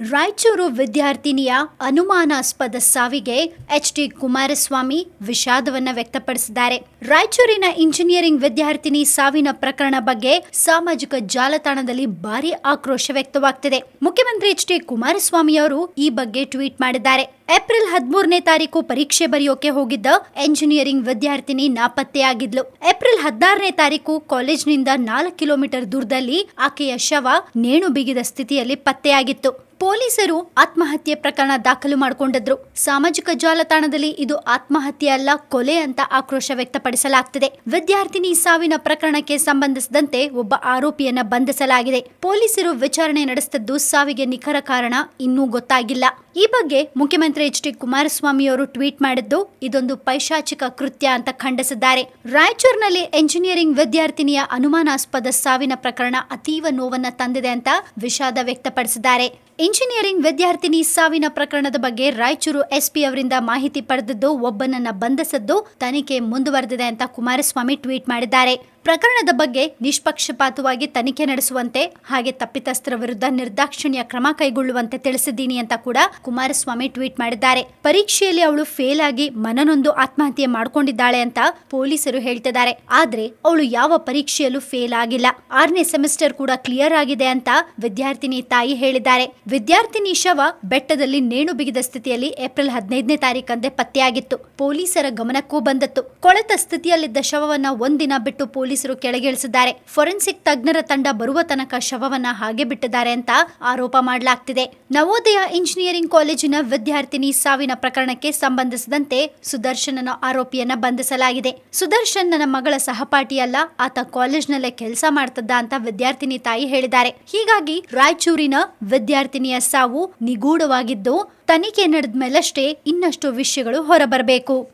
ರಾಯಚೂರು ವಿದ್ಯಾರ್ಥಿನಿಯ ಅನುಮಾನಾಸ್ಪದ ಸಾವಿಗೆ H D Kumaraswamy ವಿಷಾದವನ್ನ ವ್ಯಕ್ತಪಡಿಸಿದ್ದಾರೆ. ರಾಯಚೂರಿನ ಇಂಜಿನಿಯರಿಂಗ್ ವಿದ್ಯಾರ್ಥಿನಿ ಸಾವಿನ ಪ್ರಕರಣ ಬಗ್ಗೆ ಸಾಮಾಜಿಕ ಜಾಲತಾಣದಲ್ಲಿ ಭಾರಿ ಆಕ್ರೋಶ ವ್ಯಕ್ತವಾಗ್ತಿದೆ. ಮುಖ್ಯಮಂತ್ರಿ ಎಚ್ ಡಿ ಕುಮಾರಸ್ವಾಮಿ ಅವರು ಈ ಬಗ್ಗೆ ಟ್ವೀಟ್ ಮಾಡಿದ್ದಾರೆ. ಏಪ್ರಿಲ್ ಹದಿಮೂರನೇ ತಾರೀಕು ಪರೀಕ್ಷೆ ಬರೆಯೋಕೆ ಹೋಗಿದ್ದ ಎಂಜಿನಿಯರಿಂಗ್ ವಿದ್ಯಾರ್ಥಿನಿ ನಾಪತ್ತೆಯಾಗಿದ್ಲು. ಏಪ್ರಿಲ್ ಹದಿನಾರನೇ ತಾರೀಕು ಕಾಲೇಜ್ನಿಂದ ನಾಲ್ಕು ಕಿಲೋಮೀಟರ್ ದೂರದಲ್ಲಿ ಆಕೆಯ ಶವ ನೇಣು ಬಿಗಿದ ಸ್ಥಿತಿಯಲ್ಲಿ ಪತ್ತೆಯಾಗಿತ್ತು. ಪೊಲೀಸರು ಆತ್ಮಹತ್ಯೆ ಪ್ರಕರಣ ದಾಖಲು ಮಾಡಿಕೊಂಡಿದ್ರು. ಸಾಮಾಜಿಕ ಜಾಲತಾಣದಲ್ಲಿ ಇದು ಆತ್ಮಹತ್ಯೆ ಅಲ್ಲ, ಕೊಲೆ ಅಂತ ಆಕ್ರೋಶ ವ್ಯಕ್ತಪಡಿಸಲಾಗ್ತಿದೆ. ವಿದ್ಯಾರ್ಥಿನಿ ಸಾವಿನ ಪ್ರಕರಣಕ್ಕೆ ಸಂಬಂಧಿಸಿದಂತೆ ಒಬ್ಬ ಆರೋಪಿಯನ್ನ ಬಂಧಿಸಲಾಗಿದೆ. ಪೊಲೀಸರು ವಿಚಾರಣೆ ನಡೆಸಿದ್ದು ಸಾವಿಗೆ ನಿಖರ ಕಾರಣ ಇನ್ನೂ ಗೊತ್ತಾಗಿಲ್ಲ. ಈ ಬಗ್ಗೆ ಮುಖ್ಯಮಂತ್ರಿ ಎಚ್ ಡಿ ಕುಮಾರಸ್ವಾಮಿ ಅವರು ಟ್ವೀಟ್ ಮಾಡಿದ್ದು, ಇದೊಂದು ಪೈಶಾಚಿಕ ಕೃತ್ಯ ಅಂತ ಖಂಡಿಸಿದ್ದಾರೆ. ರಾಯಚೂರಿನಲ್ಲಿ ಎಂಜಿನಿಯರಿಂಗ್ ವಿದ್ಯಾರ್ಥಿನಿಯ ಅನುಮಾನಾಸ್ಪದ ಸಾವಿನ ಪ್ರಕರಣ ಅತೀವ ನೋವನ್ನ ತಂದಿದೆ ಅಂತ ವಿಷಾದ ವ್ಯಕ್ತಪಡಿಸಿದ್ದಾರೆ. ಇಂಜಿನಿಯರಿಂಗ್ ವಿದ್ಯಾರ್ಥಿನಿ ಸಾವಿನ ಪ್ರಕರಣದ ಬಗ್ಗೆ ರಾಯಚೂರು ಎಸ್ಪಿ ಅವರಿಂದ ಮಾಹಿತಿ ಪಡೆದಿದ್ದು, ಒಬ್ಬನನ್ನ ಬಂಧಿಸಿದ್ದು ತನಿಖೆ ಮುಂದುವರೆದಿದೆ ಅಂತ ಕುಮಾರಸ್ವಾಮಿ ಟ್ವೀಟ್ ಮಾಡಿದ್ದಾರೆ. ಪ್ರಕರಣದ ಬಗ್ಗೆ ನಿಷ್ಪಕ್ಷಪಾತವಾಗಿ ತನಿಖೆ ನಡೆಸುವಂತೆ ಹಾಗೆ ತಪ್ಪಿತಸ್ಥರ ವಿರುದ್ಧ ನಿರ್ದಾಕ್ಷಿಣ್ಯ ಕ್ರಮ ಕೈಗೊಳ್ಳುವಂತೆ ತಿಳಿಸಿದ್ದೀನಿ ಅಂತ ಕೂಡ ಕುಮಾರಸ್ವಾಮಿ ಟ್ವೀಟ್ ಮಾಡಿದ್ದಾರೆ. ಪರೀಕ್ಷೆಯಲ್ಲಿ ಅವಳು ಫೇಲ್ ಆಗಿ ಮನನೊಂದು ಆತ್ಮಹತ್ಯೆ ಮಾಡಿಕೊಂಡಿದ್ದಾಳೆ ಅಂತ ಪೊಲೀಸರು ಹೇಳ್ತಿದ್ದಾರೆ. ಆದ್ರೆ ಅವಳು ಯಾವ ಪರೀಕ್ಷೆಯಲ್ಲೂ ಫೇಲ್ ಆಗಿಲ್ಲ. ಆರನೇ ಸೆಮಿಸ್ಟರ್ ಕೂಡ ಕ್ಲಿಯರ್ ಆಗಿದೆ ಅಂತ ವಿದ್ಯಾರ್ಥಿನಿ ತಾಯಿ ಹೇಳಿದ್ದಾರೆ. ವಿದ್ಯಾರ್ಥಿನಿ ಶವ ಬೆಟ್ಟದಲ್ಲಿ ನೇಣು ಬಿಗಿದ ಸ್ಥಿತಿಯಲ್ಲಿ ಏಪ್ರಿಲ್ ಹದಿನೈದನೇ ತಾರೀಕಂದೇ ಪತ್ತೆಯಾಗಿತ್ತು. ಪೊಲೀಸರ ಗಮನಕ್ಕೂ ಬಂದತ್ತು. ಕೊಳೆತ ಸ್ಥಿತಿಯಲ್ಲಿದ್ದ ಶವವನ್ನ ಒಂದಿನ ಬಿಟ್ಟು ಪೊಲೀಸರು ಕೆಳಗಿಳಿಸಿದ್ದಾರೆ. ಫೊರೆನ್ಸಿಕ್ ತಜ್ಞರ ತಂಡ ಬರುವ ತನಕ ಶವವನ್ನ ಹಾಗೆ ಬಿಟ್ಟಿದ್ದಾರೆ ಅಂತ ಆರೋಪ ಮಾಡಲಾಗ್ತಿದೆ. ನವೋದಯ ಇಂಜಿನಿಯರಿಂಗ್ ಕಾಲೇಜಿನ ವಿದ್ಯಾರ್ಥಿನಿ ಸಾವಿನ ಪ್ರಕರಣಕ್ಕೆ ಸಂಬಂಧಿಸಿದಂತೆ ಸುದರ್ಶನನ ಆರೋಪಿಯನ್ನ ಬಂಧಿಸಲಾಗಿದೆ. ಸುದರ್ಶನ್ ನನ್ನ ಮಗಳ ಸಹಪಾಠಿಯಲ್ಲ ಆತ ಕಾಲೇಜ್ನಲ್ಲೇ ಕೆಲಸ ಮಾಡ್ತದ್ದ ಅಂತ ವಿದ್ಯಾರ್ಥಿನಿ ತಾಯಿ ಹೇಳಿದ್ದಾರೆ. ಹೀಗಾಗಿ ರಾಯಚೂರಿನ ವಿದ್ಯಾರ್ಥಿನಿಯ ಸಾವು ನಿಗೂಢವಾಗಿದ್ದು, ತನಿಖೆ ನಡೆದ ಮೇಲಷ್ಟೇ ಇನ್ನಷ್ಟು ವಿಷಯಗಳು ಹೊರಬರಬೇಕು.